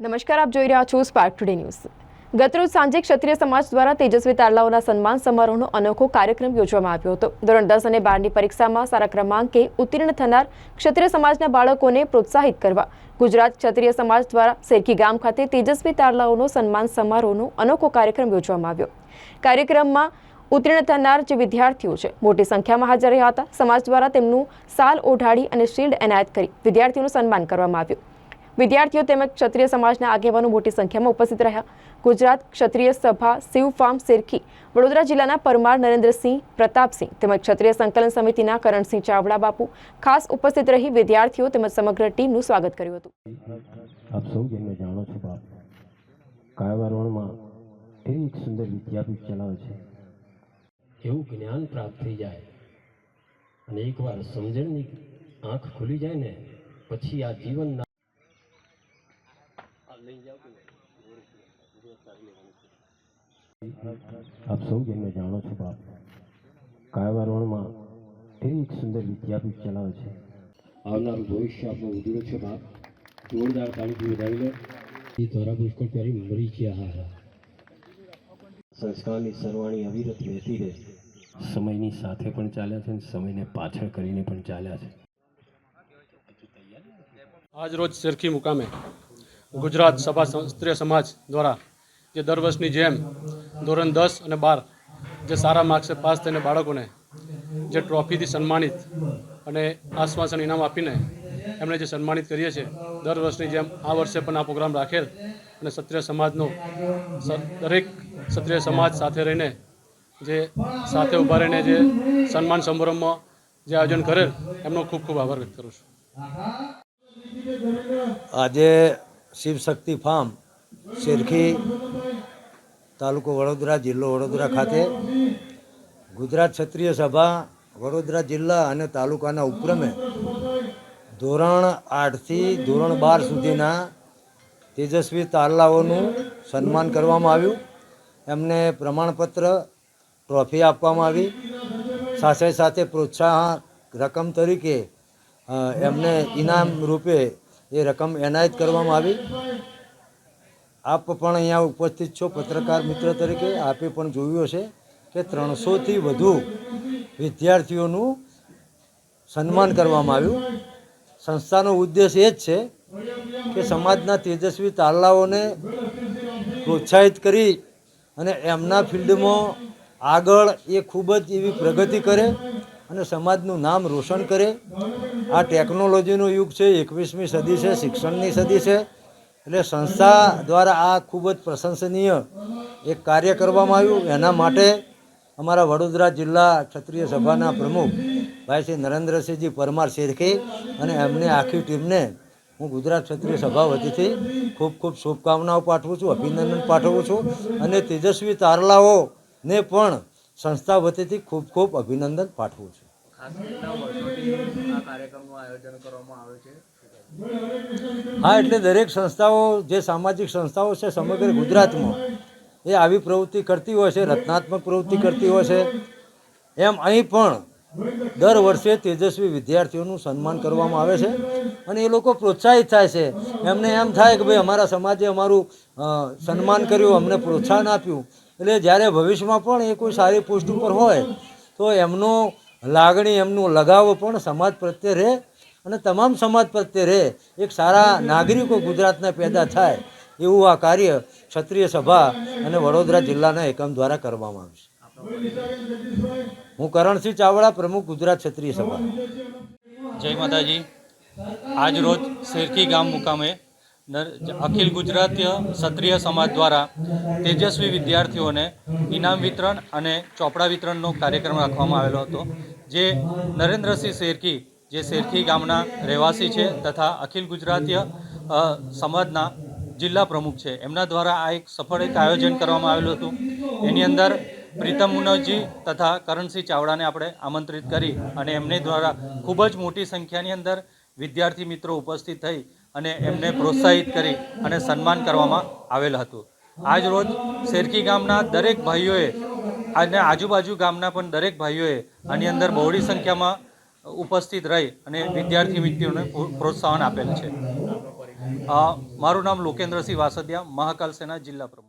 નમસ્કાર, આપ જોઈ રહ્યા છો સ્પાર્ક ટુડે ન્યૂઝ ગતરોજ સાંજે ક્ષત્રિય સમાજ દ્વારા તેજસ્વી તારલાઓના સન્માન સમારોહનો અનોખો કાર્યક્રમ યોજવામાં આવ્યો હતો. ધોરણ દસ અને બારની પરીક્ષામાં સારા ક્રમાંકે ઉત્તીર્ણ થનાર ક્ષત્રિય સમાજના બાળકોને પ્રોત્સાહિત કરવા ગુજરાત ક્ષત્રિય સમાજ દ્વારા સેરકી ગામ ખાતે તેજસ્વી તારલાઓનો સન્માન સમારોહનો અનોખો કાર્યક્રમ યોજવામાં આવ્યો. કાર્યક્રમમાં ઉત્તીર્ણ થનાર જે વિદ્યાર્થીઓ છે, મોટી સંખ્યામાં હાજર રહ્યા હતા. સમાજ દ્વારા તેમનું સાલ ઓઢાડી અને શિલ્ડ એનાયત કરી વિદ્યાર્થીઓનું સન્માન કરવામાં આવ્યું. વિદ્યાર્થીઓ તેમજ ક્ષત્રિય સમાજના આગેવાનો મોટી સંખ્યામાં ઉપસ્થિત રહ્યા. ગુજરાત ક્ષત્રિય સભા શિવ ફાર્મ સિરખી વડોદરા જિલ્લાના પરમાર નરેન્દ્રસિંહ પ્રતાપસિંહ તેમજ ક્ષત્રિય સંકલન સમિતિના કરણસિંહ ચાવડા બાપુ ખાસ ઉપસ્થિત રહી વિદ્યાર્થીઓ તેમજ સમગ્ર ટીમનું સ્વાગત કર્યું હતું. આપ સૌ જેને જાણો છો બાપ કાયાવરણમાં એવી એક સુંદર વિદ્યાપીઠ ચલાવે છે. એવું જ્ઞાન પ્રાપ્ત થઈ જાય અને એકવાર સમજણની આંખ ખુલી જાય ને પછી આ જીવનના આપ સૌ જેમને જાણો છો બાપ કાયાવરણમાં એવી એક સુંદર વિદ્યાપીઠ ચલાવે છે. આવનારું ભવિષ્ય આપણું ઉજળું છે બાપ. જોરદાર તાળીથી વધાવી લો એ ધોરા પુષ્કળ પહેરી મરી ગયા હા સંસ્કારની સરવાણી અવિરત વહેતી રહે સમયની સાથે પણ ચાલ્યા છે અને સમયને પાછળ કરીને પણ ચાલ્યા છે. આજ રોજ સરખી મુકામે ગુજરાત સભા સ્ત્રી સમાજ દ્વારા જે દર વર્ષની જેમ ધોરણ દસ અને બાર જે સારા માર્ક્સે પાસ થઈને બાળકોને જે ટ્રોફીથી સન્માનિત અને આશ્વાસન ઇનામ આપીને એમણે જે સન્માનિત કરીએ છીએ, દર વર્ષની જેમ આ વર્ષે પણ આ પ્રોગ્રામ રાખેલ અને ક્ષત્રિય સમાજનો દરેક ક્ષત્રિય સમાજ સાથે રહીને જે સાથે ઊભા રહીને જે સન્માન સમારંભમાં જે આયોજન કરેલ, એમનો ખૂબ ખૂબ આભાર વ્યક્ત કરું છું. આજે શિવશક્તિ ફાર્મ શેરખી તાલુકો વડોદરા, જિલ્લો વડોદરા ખાતે ગુજરાત ક્ષત્રિય સભા, વડોદરા જિલ્લા અને તાલુકાના ઉપક્રમે ધોરણ આઠથી ધોરણ બાર સુધીના તેજસ્વી તારલાઓનું સન્માન કરવામાં આવ્યું. એમને પ્રમાણપત્ર, ટ્રોફી આપવામાં આવી. સાથે સાથે પ્રોત્સાહન રકમ તરીકે એમને ઇનામ રૂપે એ રકમ એનાયત કરવામાં આવી. આપ પણ અહીંયા ઉપસ્થિત છો પત્રકાર મિત્ર તરીકે. આપે પણ જોયું હશે કે ત્રણસોથી વધુ વિદ્યાર્થીઓનું સન્માન કરવામાં આવ્યું. સંસ્થાનો ઉદ્દેશ એ જ છે કે સમાજના તેજસ્વી તારલાઓને પ્રોત્સાહિત કરી અને એમના ફિલ્ડમાં આગળ એ ખૂબ જ એવી પ્રગતિ કરે અને સમાજનું નામ રોશન કરે. આ ટેકનોલોજીનો યુગ છે, એકવીસમી સદી છે, શિક્ષણની સદી છે. એટલે સંસ્થા દ્વારા આ ખૂબ જ પ્રશંસનીય એક કાર્ય કરવામાં આવ્યું. એના માટે અમારા વડોદરા જિલ્લા ક્ષત્રિય સભાના પ્રમુખ ભાઈ શ્રી નરેન્દ્રસિંહજી પરમાર શેરખે અને એમની આખી ટીમને હું ગુજરાત ક્ષત્રિય સભા વતીથી ખૂબ ખૂબ શુભકામનાઓ પાઠવું છું, અભિનંદન પાઠવું છું અને તેજસ્વી તારલાઓને પણ સંસ્થા વતીથી ખૂબ ખૂબ અભિનંદન પાઠવું છું. હા, એટલે દરેક સંસ્થાઓ, જે સામાજિક સંસ્થાઓ છે સમગ્ર ગુજરાતમાં, એ આવી પ્રવૃત્તિ કરતી હોય છે રચનાત્મક પ્રવૃત્તિ કરતી હોય છે. એમ અહીં પણ દર વર્ષે તેજસ્વી વિદ્યાર્થીઓનું સન્માન કરવામાં આવે છે અને એ લોકો પ્રોત્સાહિત થાય છે. એમને એમ થાય કે ભાઈ, અમારા સમાજે અમારું સન્માન કર્યું, અમને પ્રોત્સાહન આપ્યું. એટલે જ્યારે ભવિષ્યમાં પણ એ કોઈ સારી પોસ્ટ ઉપર હોય, તો એમનો લાગણી, એમનું લગાવ પણ સમાજ પ્રત્યે રહે અને તમામ સમાજ પ્રત્યે રહે એક સારા નાગરિકો ગુજરાતના પેદા થાય એવું આ કાર્ય ક્ષત્રિય સભા અને વડોદરા જિલ્લાના એકમ દ્વારા કરવામાં આવશે હું કરણસિંહ ચાવડા, પ્રમુખ ગુજરાત ક્ષત્રિય સભા. જય માતાજી. આજ રોજ શેરકી ગામ મુકામે અખિલ ગુજરાતીય ક્ષત્રિય સમાજ દ્વારા તેજસ્વી વિદ્યાર્થીઓને ઇનામ વિતરણ અને ચોપડા વિતરણનો કાર્યક્રમ રાખવામાં આવેલો હતો, જે નરેન્દ્રસિંહ શેરકી જે શેરખી ગામના રહેવાસી છે તથા અખિલ ગુજરાતીય સમાજના જિલ્લા પ્રમુખ છે. એમના દ્વારા આ એક સફળ એક આયોજન કરવામાં આવેલું હતું. એની અંદર પ્રીતમ મુનવજી તથા કરણસિંહ ચાવડાને આપણે આમંત્રિત કરી અને એમને દ્વારા ખૂબ જ મોટી સંખ્યાની અંદર વિદ્યાર્થી મિત્રો ઉપસ્થિત થઈ અને એમને પ્રોત્સાહિત કરી અને સન્માન કરવામાં આવેલ હતું. આજ રોજ શેરકી ગામના દરેક ભાઈઓએ અને આજુબાજુ ગામના પણ દરેક ભાઈઓએ આની અંદર બહોળી સંખ્યામાં ઉપસ્થિત રહી અને વિદ્યાર્થી મિત્રોને પ્રોત્સાહન આપેલ છે. મારું નામ લોકેન્દ્રસિંહ વાસદિયા, મહાકાલ સેના જિલ્લા પ્રમુખ.